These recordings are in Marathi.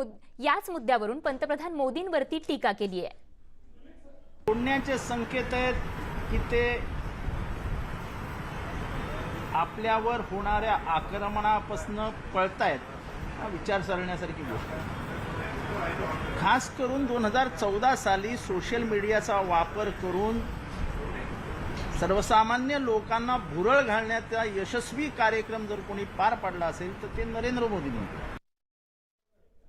मुद- याच मुद्द्यावरून पंतप्रधान मोदींवरती टीका केली आहे पुण्याचे संकेत आहेत की ते आपल्यावर होणाऱ्या आक्रमणापासून पळतायत विचार सरण्यासारखी गोष्ट आहे. खास करून दोन हजार चौदा साली सोशल मीडियाचा वापर करून सर्वसामान्य लोकांना भुरळ घालण्याचा यशस्वी कार्यक्रम जर कोणी पार पाडला असेल तर ते नरेंद्र मोदींनी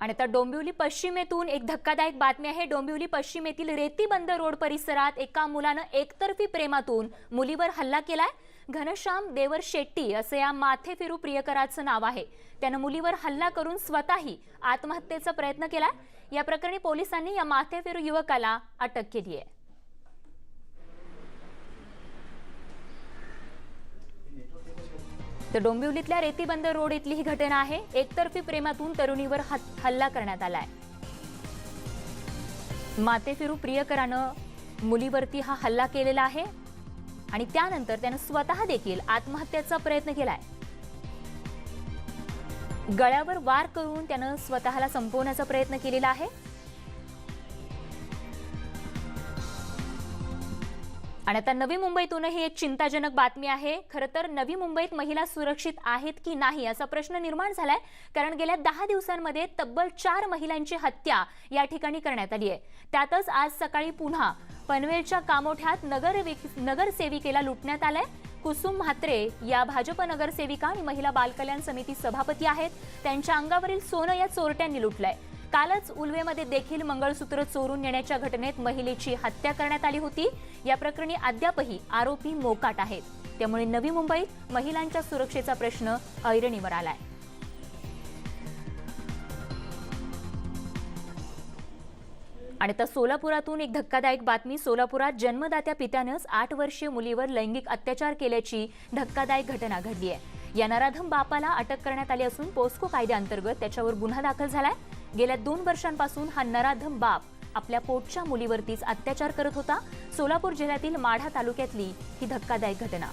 आणि आता डोंबिवली पश्चिमेतून एक धक्कादायक बातमी आहे. डोंबिवली पश्चिमेतील रेतीबंद रोड परिसरात एका मुलानं एकतर्फी प्रेमातून मुलीवर हल्ला केलाय. घनश्याम देवर शेट्टी असं या माथे फिरू प्रियकराचं नाव आहे. त्यानं मुलीवर हल्ला करून स्वतःही आत्महत्येचा प्रयत्न केलाय. या प्रकरणी पोलिसांनी या माथेफिरू युवकाला अटक केली आहे तर डोंबिवलीतल्या रेतीबंद रोड इथली ही घटना आहे. एकतर्फी प्रेमातून तरुणीवर हल्ला करण्यात आलाय. मातेफिरू प्रियकरानं मुलीवरती हा हल्ला केलेला आहे आणि त्यानंतर त्यानं स्वतः देखील आत्महत्येचा प्रयत्न केलाय. गळ्यावर वार करून त्यानं स्वतःला संपवण्याचा प्रयत्न केलेला आहे. आणि आता नवी मुंबईतूनही एक चिंताजनक बातमी आहे. खरं तर नवी मुंबईत महिला सुरक्षित आहेत की नाही असा प्रश्न निर्माण झालाय. कारण गेल्या दहा दिवसांमध्ये तब्बल चार महिलांची हत्या या ठिकाणी करण्यात आली आहे. त्यातच आज सकाळी पुन्हा पनवेलच्या कामोठ्यात नगर नगरसेविकेला लुटण्यात आलंय. कुसुम म्हात्रे या भाजप नगरसेविका आणि महिला बालकल्याण समिती सभापती आहेत. त्यांच्या अंगावरील सोनं या चोरट्यांनी लुटलंय. कालच उल्वेमध्ये देखील मंगळसूत्र चोरून नेण्याच्या घटनेत महिलेची हत्या करण्यात आली होती. या प्रकरणी अद्यापही आरोपी मोकाट आहेत. त्यामुळे नवी मुंबईत महिलांच्या सुरक्षेचा प्रश्न ऐरणीवर आलाय. आणि तर सोलापुरातून एक धक्कादायक बातमी. सोलापुरात जन्मदात्या पित्यानंच आठ वर्षीय मुलीवर लैंगिक अत्याचार केल्याची धक्कादायक घटना घडली आहे. या नराधम बापाला अटक करण्यात आली असून पोस्को कायद्याअंतर्गत त्याच्यावर गुन्हा दाखल झालाय. गेल्या दोन वर्षांपासून हा नराधम बाप आपल्या पोटच्या मुलीवरतीच अत्याचार करत होता. सोलापूर जिल्ह्यातील माढा तालुक्यातली ही धक्कादायक घटना.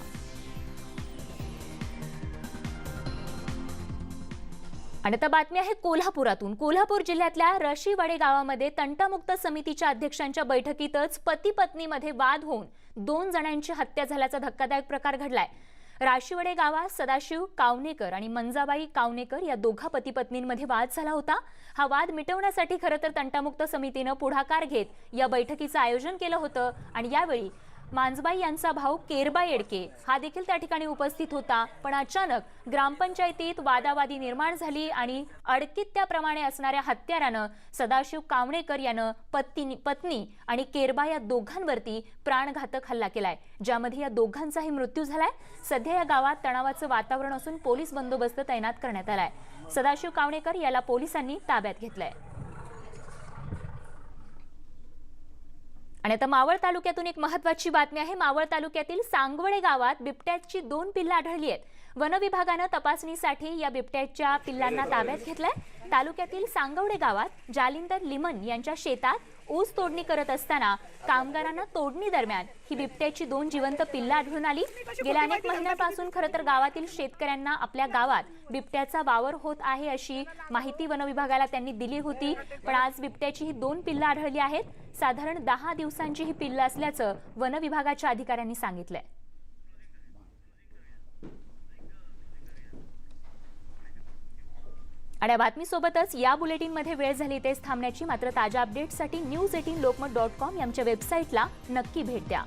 आणि आता बातमी आहे कोल्हापुरातून. कोल्हापूर जिल्ह्यातल्या रशीवाडे गावामध्ये तंटामुक्त समितीच्या अध्यक्षांच्या बैठकीतच पती पत्नीमध्ये वाद होऊन दोन जणांची हत्या झाल्याचा धक्कादायक प्रकार घडलाय. राशीवडे गावात सदाशिव कावनेकर आणि मंजाबाई कावनेकर या दोघा पतीपत्नींमध्ये वाद झाला होता. हा वाद मिटवण्यासाठी खरं तर तंटामुक्त समितीनं पुढाकार घेत या बैठकीचं आयोजन केलं होतं आणि यावेळी मांजबाई यांचा भाऊ केरबा येडके हा देखील त्या ठिकाणी उपस्थित होता. पण अचानक ग्रामपंचायतीत वादावादी निर्माण झाली आणि अडकीत त्याप्रमाणे असणाऱ्या हत्यारानं सदाशिव कावणेकर यानं पत्नी पत्नी आणि केरबा या दोघांवरती प्राणघातक हल्ला केलाय. ज्यामध्ये या दोघांचाही मृत्यू झालाय. सध्या या गावात तणावाचं वातावरण असून पोलीस बंदोबस्त तैनात करण्यात आलाय. सदाशिव कावणेकर याला पोलिसांनी ताब्यात घेतलंय. आणि आता मावळ तालुक्यातून एक महत्वाची बातमी आहे. मावळ तालुक्यातील सांगवडे गावात बिबट्याची दोन पिल्लं आढळली आहेत. वनविभागानं तपासणीसाठी या बिबट्याच्या पिल्लांना ताब्यात घेतलंय. तालुक्यातील सांगवडे गावात जालिंदर लिमन यांच्या शेतात ऊस तोडणी करत असताना कामगारांना तोडणी दरम्यान ही बिबट्याची दोन जिवंत पिल्लं आढळून आली. गेल्या अनेक महिन्यापासून खरं तर गावातील शेतकऱ्यांना आपल्या गावात बिबट्याचा वावर होत आहे अशी माहिती वन विभागाला त्यांनी दिली होती. पण आज बिबट्याची ही दोन पिल्लं आढळली आहेत. साधारण दहा दिवसांची ही पिल्लं असल्याचं वन विभागाच्या अधिकाऱ्यांनी सांगितलंय. आणि या बातमीसोबतच या बुलेटिनमध्ये वेळ झाली तेच थांबण्याची मात्र ताज्या अपडेट्ससाठी news eighteen Lokmat dot com यांच्या वेबसाईटला नक्की भेट द्या.